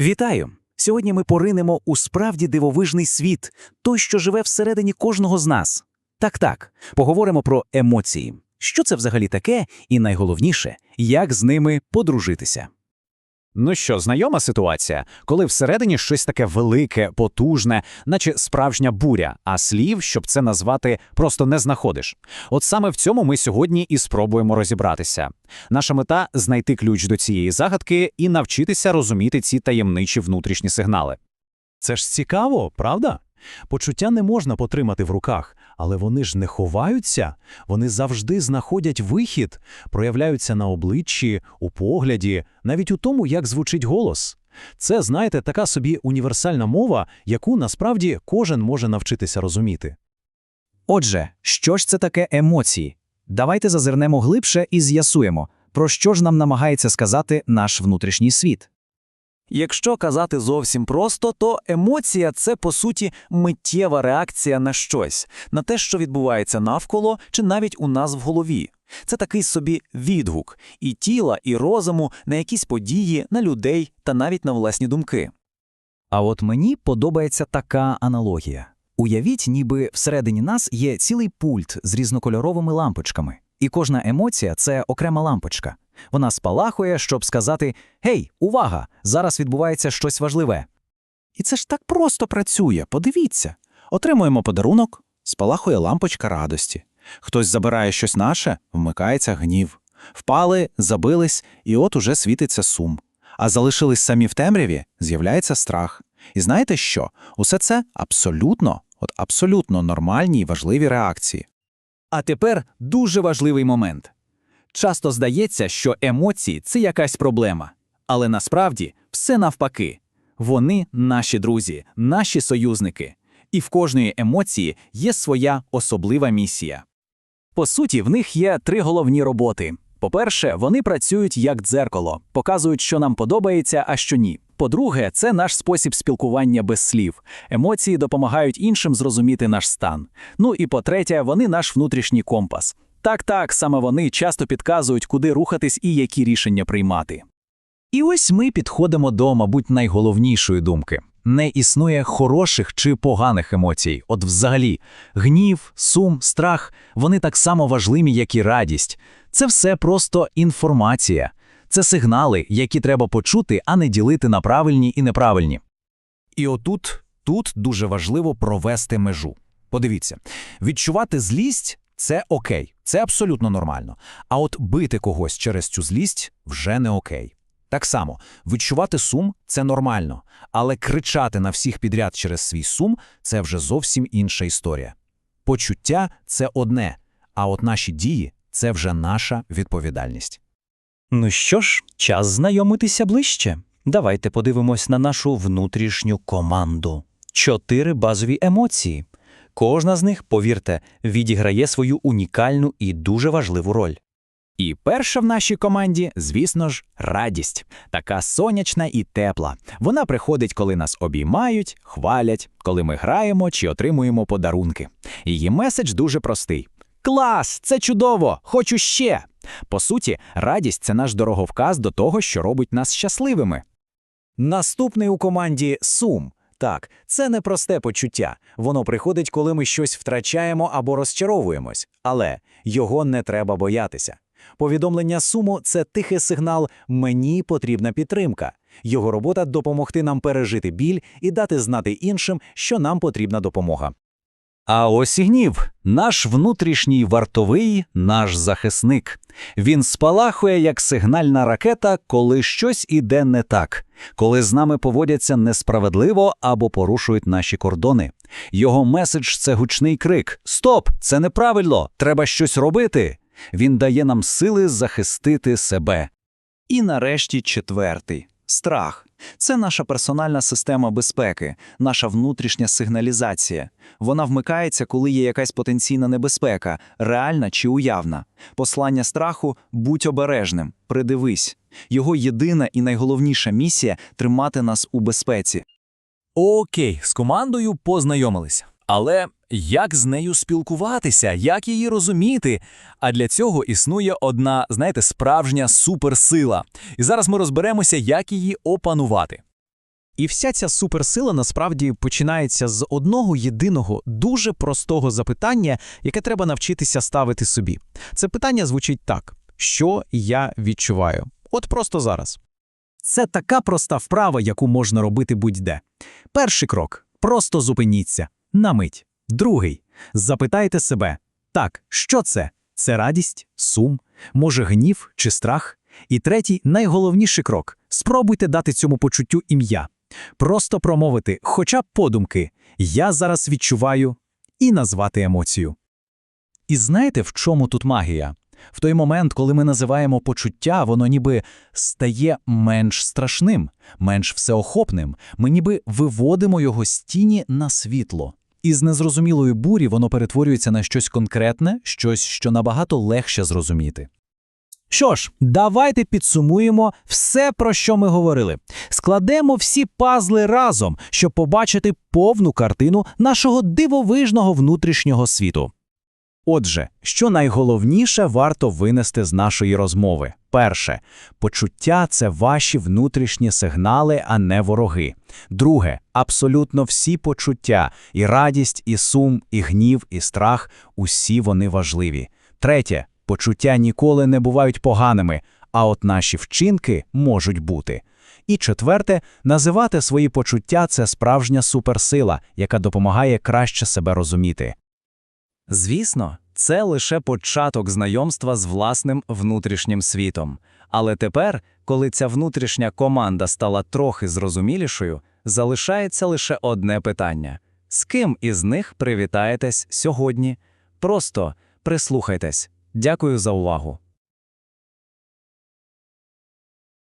Вітаю! Сьогодні ми поринемо у справді дивовижний світ, той, що живе всередині кожного з нас. Так, так, поговоримо про емоції. Що це взагалі таке, і найголовніше, як з ними подружитися. Ну що, знайома ситуація, коли всередині щось таке велике, потужне, наче справжня буря, а слів, щоб це назвати, просто не знаходиш. От саме в цьому ми сьогодні і спробуємо розібратися. Наша мета знайти ключ до цієї загадки і навчитися розуміти ці таємничі внутрішні сигнали. Це ж цікаво, правда? Почуття не можна потримати в руках, але вони ж не ховаються, вони завжди знаходять вихід, проявляються на обличчі, у погляді, навіть у тому, як звучить голос. Це, знаєте, така собі універсальна мова, яку насправді кожен може навчитися розуміти. Отже, що ж це таке емоції? Давайте зазирнемо глибше і з'ясуємо, про що ж нам намагається сказати наш внутрішній світ. Якщо казати зовсім просто, то емоція це по суті миттєва реакція на щось, на те, що відбувається навколо, чи навіть у нас в голові. Це такий собі відгук і тіла, і розуму на якісь події, на людей та навіть на власні думки. А от мені подобається така аналогія. Уявіть, ніби всередині нас є цілий пульт з різнокольоровими лампочками, і кожна емоція це окрема лампочка. Вона спалахує, щоб сказати: Гей, увага! Зараз відбувається щось важливе. І це ж так просто працює. Подивіться. Отримуємо подарунок, спалахує лампочка радості. Хтось забирає щось наше, вмикається гнів. Впали, забились, і от уже світиться сум. А залишились самі в темряві, з'являється страх. І знаєте що? Усе це абсолютно, от абсолютно нормальні і важливі реакції. А тепер дуже важливий момент. Часто здається, що емоції це якась проблема, але насправді все навпаки. Вони наші друзі, наші союзники, і в кожної емоції є своя особлива місія. По суті, в них є три головні роботи. По-перше, вони працюють як дзеркало, показують, що нам подобається, а що ні. По-друге, це наш спосіб спілкування без слів. Емоції допомагають іншим зрозуміти наш стан. Ну і по-третє, вони наш внутрішній компас. Так, так, саме вони часто підказують, куди рухатись і які рішення приймати. І ось ми підходимо до, мабуть, найголовнішої думки. Не існує хороших чи поганих емоцій. От взагалі, гнів, сум, страх вони так само важливі, як і радість. Це все просто інформація. Це сигнали, які треба почути, а не ділити на правильні і неправильні. І отут тут дуже важливо провести межу. Подивіться, відчувати злість це окей, це абсолютно нормально. А от бити когось через цю злість вже не окей. Так само, відчувати сум це нормально, але кричати на всіх підряд через свій сум це вже зовсім інша історія. Почуття це одне, а от наші дії це вже наша відповідальність. Ну що ж, час знайомитися ближче. Давайте подивимось на нашу внутрішню команду. Чотири базові емоції. Кожна з них, повірте, відіграє свою унікальну і дуже важливу роль. І перша в нашій команді, звісно ж, радість, така сонячна і тепла. Вона приходить, коли нас обіймають, хвалять, коли ми граємо чи отримуємо подарунки. Її меседж дуже простий: Клас! Це чудово! Хочу ще! По суті, радість це наш дороговказ до того, що робить нас щасливими. Наступний у команді сум. Так, це непросте почуття. Воно приходить, коли ми щось втрачаємо або розчаровуємось, але його не треба боятися. Повідомлення суму це тихий сигнал Мені потрібна підтримка. Його робота допомогти нам пережити біль і дати знати іншим, що нам потрібна допомога. А ось і гнів, наш внутрішній вартовий, наш захисник. Він спалахує як сигнальна ракета, коли щось іде не так, коли з нами поводяться несправедливо або порушують наші кордони. Його меседж це гучний крик: Стоп! Це неправильно! Треба щось робити. Він дає нам сили захистити себе. І нарешті четвертий страх. Це наша персональна система безпеки, наша внутрішня сигналізація. Вона вмикається, коли є якась потенційна небезпека, реальна чи уявна. Послання страху будь обережним, придивись. Його єдина і найголовніша місія тримати нас у безпеці. Окей, з командою познайомилися. Але як з нею спілкуватися, як її розуміти? А для цього існує одна, знаєте, справжня суперсила. І зараз ми розберемося, як її опанувати. І вся ця суперсила насправді починається з одного єдиного дуже простого запитання, яке треба навчитися ставити собі. Це питання звучить так: що я відчуваю? От просто зараз. Це така проста вправа, яку можна робити будь-де. Перший крок просто зупиніться на мить. Другий запитайте себе: так, що це? Це радість, сум, може гнів чи страх? І третій, найголовніший крок спробуйте дати цьому почуттю ім'я. Просто промовити, хоча б подумки Я зараз відчуваю і назвати емоцію. І знаєте, в чому тут магія? В той момент, коли ми називаємо почуття, воно ніби стає менш страшним, менш всеохопним. Ми ніби виводимо його з тіні на світло. І з незрозумілої бурі воно перетворюється на щось конкретне, щось, що набагато легше зрозуміти. Що ж, давайте підсумуємо все, про що ми говорили. Складемо всі пазли разом, щоб побачити повну картину нашого дивовижного внутрішнього світу. Отже, що найголовніше варто винести з нашої розмови? Перше, почуття це ваші внутрішні сигнали, а не вороги. Друге, абсолютно всі почуття і радість, і сум, і гнів, і страх усі вони важливі. Третє, почуття ніколи не бувають поганими, а от наші вчинки можуть бути. І четверте, називати свої почуття це справжня суперсила, яка допомагає краще себе розуміти. Звісно, це лише початок знайомства з власним внутрішнім світом. Але тепер, коли ця внутрішня команда стала трохи зрозумілішою, залишається лише одне питання: з ким із них привітаєтесь сьогодні? Просто прислухайтесь. Дякую за увагу.